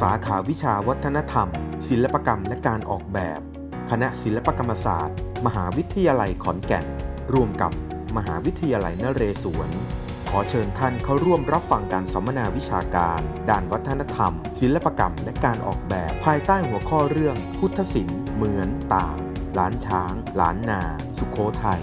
สาขาวิชาวัฒนธรรม ศิลปกรรมและการออกแบบ คณะศิลปกรรมศาสตร์ มหาวิทยาลัยขอนแก่นร่วมกับมหาวิทยาลัยนเรศวร ขอเชิญท่านเข้าร่วมรับฟังการสัมมนาวิชาการ ด้านวัฒนธรรม ศิลปกรรมและการออกแบบ ภายใต้หัวข้อเรื่อง พุทธศิลป์เหมือนต่าง ล้านช้าง ล้านนา สุโขทัย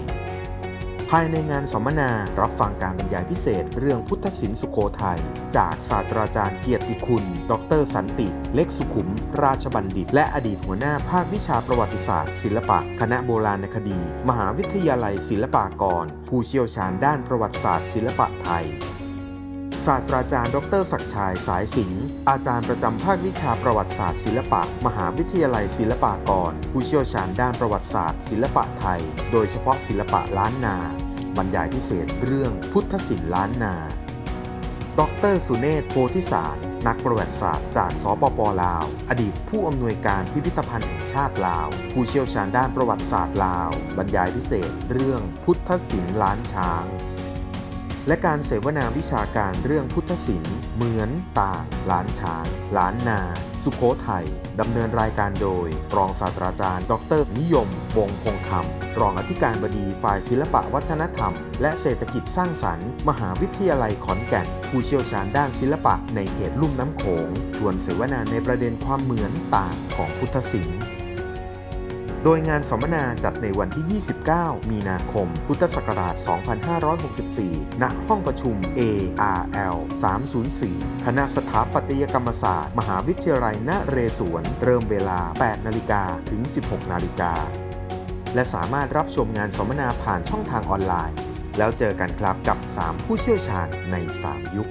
ภายในงานสัมมนารับฟังการบรรยายพิเศษ เรื่องพุทธศิลป์สุโขทัย จากศาสตราจารย์เกียรติคุณ ดรสันติ เล็กสุขุม ราชบัณฑิต และอดีตหัวหน้าภาควิชาประวัติศาสตร์ ศิลปะ คณะโบราณคดี มหาวิทยาลัยศิลปากร ผู้เชี่ยวชาญด้านประวัติศาสตร์ ศิลปะไทย ศาสตราจารย์ ดรศักชัยสายสิงห์อาจารย์ประจำภาควิชาประวัติศาสตร์ศิลปะ มหาวิทยาลัยศิลปากร ผู้เชี่ยวชาญด้านประวัติศาสตร์ ศิลปะไทย โดยเฉพาะศิลปะล้านนา บรรยายพิเศษเรื่องพุทธศิลป์ล้านนา ดรสุเนศโพธิสารนักประวัติศาสตร์จากสปปลาว อดีตผู้อำนวยการพิพิธภัณฑ์แห่งชาติลาว ผู้เชี่ยวชาญด้านประวัติศาสตร์ลาว บรรยายพิเศษ เรื่องพุทธศิลป์ล้านช้าง และการเสวนาวิชาการเรื่องพุทธศิลป์เหมือนต่างล้านช้างล้านนา สุโขทัยดำเนินรายการโดย รองศาสตราจารย์ ดรนิยม วงศ์พงคำรองอธิการบดีฝ่ายศิลปะวัฒนธรรม และเศรษฐกิจสร้างสรรค์ มหาวิทยาลัยขอนแก่น ผู้เชี่ยวชาญด้านศิลปะในเขตลุ่มน้ำโขง ชวนเสวนาในประเด็นความเหมือนต่างของพุทธศิลป์ โดยงานสัมมนาจัดในวันที่ 29 มีนาคม พุทธศักราช 2564 ณ ห้องประชุม ARL 304 คณะสถาปัตยกรรมศาสตร์ มหาวิทยาลัยนเรศวร เริ่มเวลา 8 นาฬิกา ถึง 16 นาฬิกา และสามารถรับชมงานสัมมนาผ่านช่องทางออนไลน์ แล้วเจอกันครับกับ 3 ผู้เชี่ยวชาญใน 3 ยุค